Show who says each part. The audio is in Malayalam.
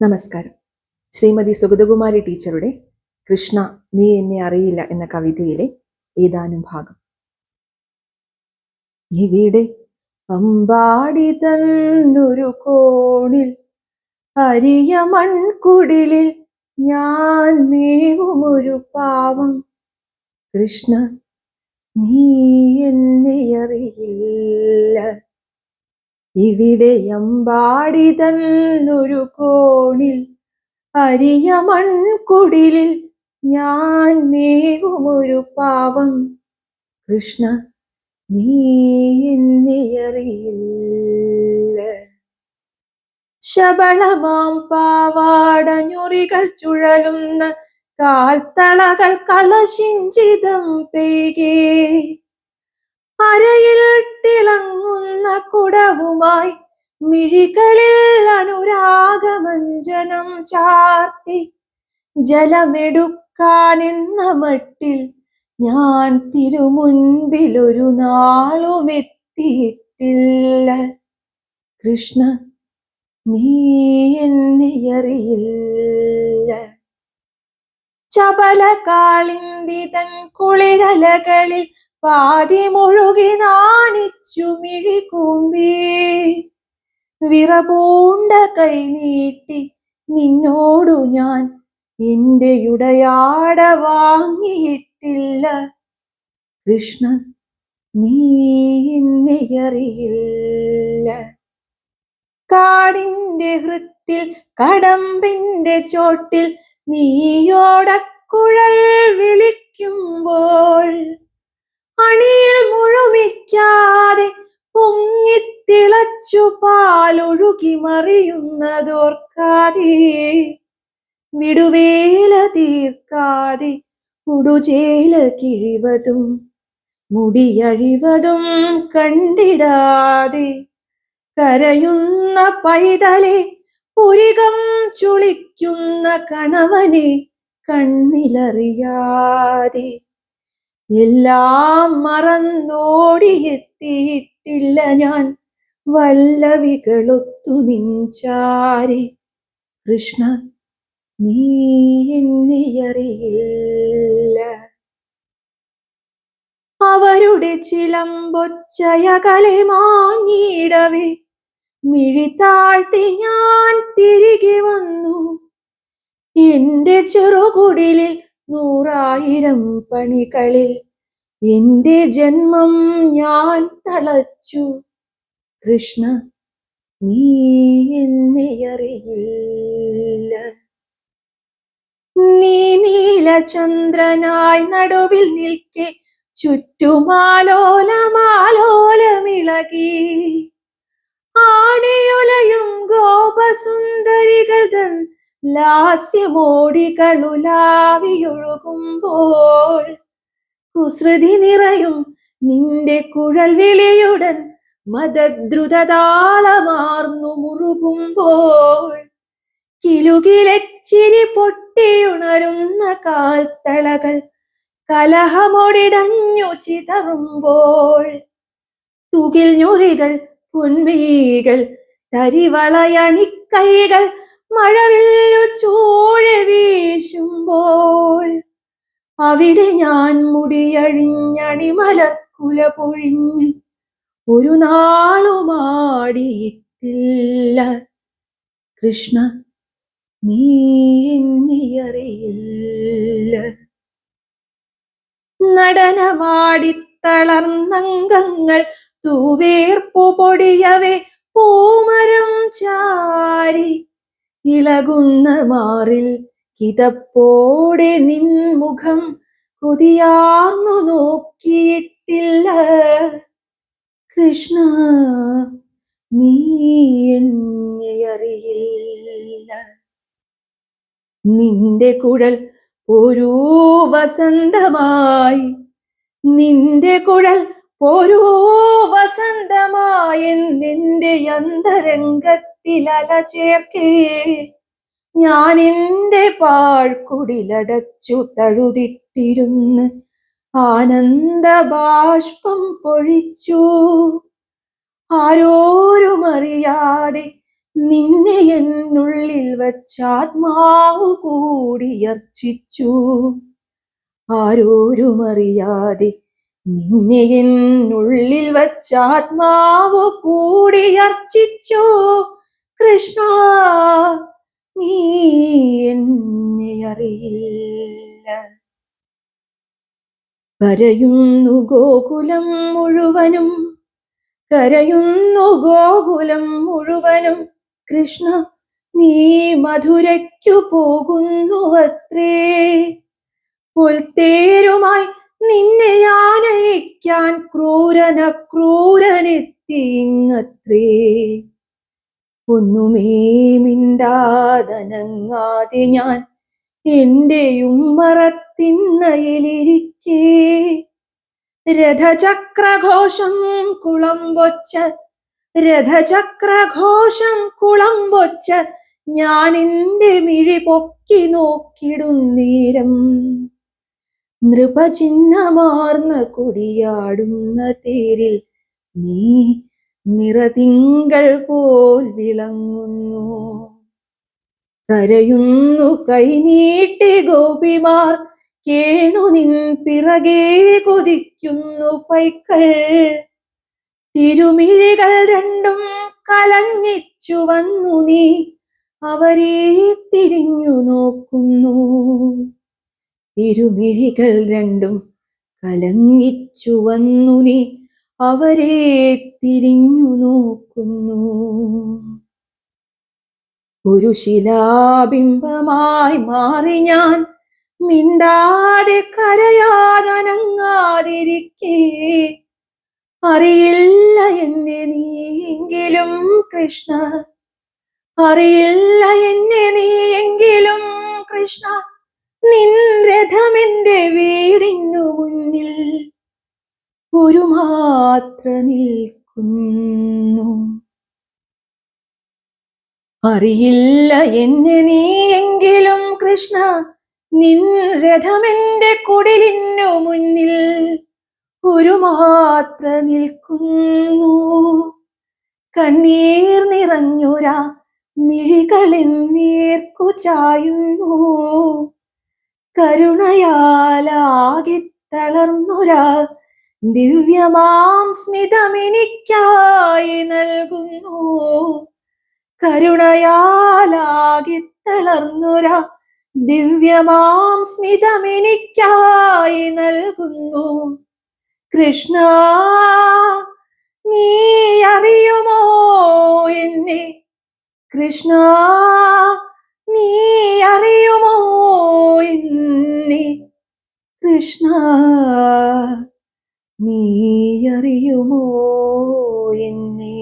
Speaker 1: നമസ്കാരം. ശ്രീമതി സുഗതകുമാരി ടീച്ചറുടെ കൃഷ്ണ നീ എന്നെ അറിയില്ല എന്ന കവിതയിലെ ഏതാനും ഭാഗം. ഇവിടെ അമ്പാടി തന്നൊരു കോണിൽ അരിയ മൺകുടിലിൽ ഞാൻ മേവുമൊരു പാവം. കൃഷ്ണ നീ എന്നെ അറിയില്ല. ഇവിടെ അമ്പാടി തന്നൊരു കോണിൽ അരിയ മൺകുടിലിൽ ഞാൻ മേവുമൊരു പാവം. കൃഷ്ണ നീ എന്നെ ശബളമാം പാവാടഞ്ഞുറികൾ ചുഴലുന്ന കാൽത്തളകൾ കളശിഞ്ചിതം പെയ്കേ. അരയിൽ തിളങ്ങുന്ന കുടവുമായി മിഴികളിൽ അനുരാഗമഞ്ജനം ചാർത്തി. ജലമെടുക്കാനെന്ന മട്ടിൽ ഞാൻ തിരുമുൻപിൽ ഒരു നാളും എത്തിയിട്ടില്ല. കൃഷ്ണ നീ എന്നെ അറിയില്ല. ചപല കാളിന്തി തൻ കുളിരലകളിൽ പാതി മുഴുകി നാണിച്ചു മിഴികൂമ്പി. വിറപൂണ്ട കൈ നീട്ടി നിന്നോടു ഞാൻ എന്റെ ഉടയാട വാങ്ങിയിട്ടില്ല. കൃഷ്ണ നീ എന്നെ അറിയില്ല. കാടിന്റെ ഹൃത്തിൽ കടമ്പിന്റെ ചോട്ടിൽ നീയോടക്കുഴൽ വിളിക്കുമ്പോൾ അണിയിൽ മുഴുമിക്കാതെ പൊങ്ങിത്തിളച്ചു പാലൊഴുകി മറിയുന്നതോർക്കാതെ. വിടുവേല തീർക്കാതെ മുടുചേല കിഴിവതും മുടിയഴിവതും കണ്ടിടാതെ കരയുന്ന പൈതലെ പുരികം ചുളിക്കുന്ന കണവനെ കണ്ണിലറിയാതെ എല്ലാം മറന്നോടിയെത്തിയിട്ടില്ല ഞാൻ. വല്ലവികളൊത്തു നിഞ്ചാരി. കൃഷ്ണ നീ എന്നെ അറിയില്ല. അവരുടെ ചിലമ്പൊച്ചയകലെ മാഞ്ഞിടവേ. മിഴി താഴ്ത്തി ഞാൻ തിരികെ വന്നു. എന്റെ ചെറുകുടിലിൽ നൂറായിരം പണികളിൽ എന്റെ ജന്മം ഞാൻ തളച്ചു. കൃഷ്ണ നീ എന്നെ അറിയില്ല. നീ നീലചന്ദ്രനായി നടുവിൽ നിൽക്കെ ചുറ്റുമാലോലമാലോലമിളകി. ആടിയുലയും ഗോപസുന്ദരികൾ തൻ ലാസ്യമോടികളുലാവിയൊഴുകുമ്പോൾ കുസൃതി നിറയും നിന്റെ കുഴൽ വിളിയുടൻ മതദ്രുതതാളമാർന്നു മുറുകുമ്പോൾ കിലുകിലച്ചിരി പൊട്ടിയുണരുന്ന കാൽത്തളകൾ കലഹമൊടിടഞ്ഞു ചിതറുമ്പോൾ തുകിൽ ഞൊറികൾ പൊൻവീകൾ തരിവളയണിക്കൈകൾ മഴവില്ലു ചോഴ വീശുമ്പോൾ അവിടെ ഞാൻ മുടിയഴിഞ്ഞണിമലക്കുല പൊഴിഞ്ഞ് ഒരു നാളുമാടിയിട്ടില്ല കൃഷ്ണ നീ നടനവാടി തളർന്നംഗങ്ങൾ തൂവേർപ്പു പൊടിയവേ പൂമരം ചാരി ഇളകുന്ന മാറിൽ കിതപ്പോടെ നിൻമുഖം കൊതിയാർന്നു നോക്കിയിട്ടില്ല. കൃഷ്ണ നീ എന്നെ നിന്റെ കുഴൽ ഒരു വസന്തമായി. നിന്റെ കുഴൽ വസന്തമായി നിന്റെ അന്തരംഗത്തിൽ അല ചേർക്കേ ഞാൻ എന്റെ പാഴ്ക്കുടിലടച്ചു തഴുതിട്ടിരുന്ന് ആനന്ദ ബാഷ്പം പൊഴിച്ചു. ആരോരും അറിയാതെ നിന്നെ എന്നുള്ളിൽ വച്ചാത്മാവ് കൂടിയർച്ചിച്ചു ആരോരും അറിയാതെ നിന്നെ എന്നുള്ളിൽ കൂടി അർച്ചോ കൃഷ്ണ നീ എന്നെ അറിയില്ല. കരയുന്നു ഗോകുലം മുഴുവനും കരയുന്നു ഗോകുലം മുഴുവനും. കൃഷ്ണ നീ മധുരയ്ക്കു പോകുന്നുവത്രേ. പുൽത്തേരുമായി നിന്നെ ആനയിക്കാൻ ക്രൂരന ക്രൂരനെത്തിങ്ങത്രേ ഒന്നുമേ മിണ്ടാതനങ്ങാതെ ഞാൻ എന്റെ ഉമ്മറത്തിണ്ണയിലിരിക്കേ രഥചക്രഘോഷം കുളമ്പൊച്ച രഥചക്രഘോഷം കുളമ്പൊച്ച ഞാൻ എന്റെ മിഴി പൊക്കി നോക്കിടുന്നേരം നൃപചിഹ്നമാർന്ന കൊടിയാടുന്ന തേരിൽ നീ നിറതിങ്കൾ പോൽ വിളങ്ങുന്നു. കരയുന്നു കൈനീട്ടി ഗോപിമാർ കേണു നിൻ പിറകെ കൊതിക്കുന്നു പൈക്കൾ. തിരുമിഴികൾ രണ്ടും കലങ്ങിച്ചു വന്നു നീ അവരെ തിരിഞ്ഞു നോക്കുന്നു. തിരുമിഴികൾ രണ്ടും കലങ്ങിച്ചു വന്നു നീ. അവരെ തിരിഞ്ഞു നോക്കുന്നു. ഒരു ശിലാബിംബമായി മാറി ഞാൻ. മിണ്ടാതെ കരയാതനങ്ങാതിരിക്കേ അറിയില്ല എന്നെ നീയെങ്കിലും കൃഷ്ണ. അറിയില്ല എന്നെ നീയെങ്കിലും കൃഷ്ണ. നിൻ രഥമെന്റെ വീടിനു മുന്നിൽ ഒരു മാത്ര നിൽക്കുന്നു. അറിയില്ല എന്നെ നീ എങ്കിലും കൃഷ്ണ നിൻ രഥമെന്റെ കുടിലിനു മുന്നിൽ ഒരു മാത്ര നിൽക്കുന്നു. കണ്ണീർ നിറഞ്ഞൊരാ മിഴികളിൽ നീർക്കു ചായുന്നു. കരുണയാലാകെ തളർന്നൊരാ. ദിവ്യമാം സ്മിതമെനിക്കായി നൽകുന്നു. കരുണയാലാകെ തളർന്നൊരാ. ദിവ്യമാം സ്മിതമെനിക്കായി നൽകുന്നു. കൃഷ്ണ നീ അറിയുമോ എന്നെ? കൃഷ്ണ നീ അറിയുമോ എന്നെ കൃഷ്ണ നീ അറിയുമോ എന്നെ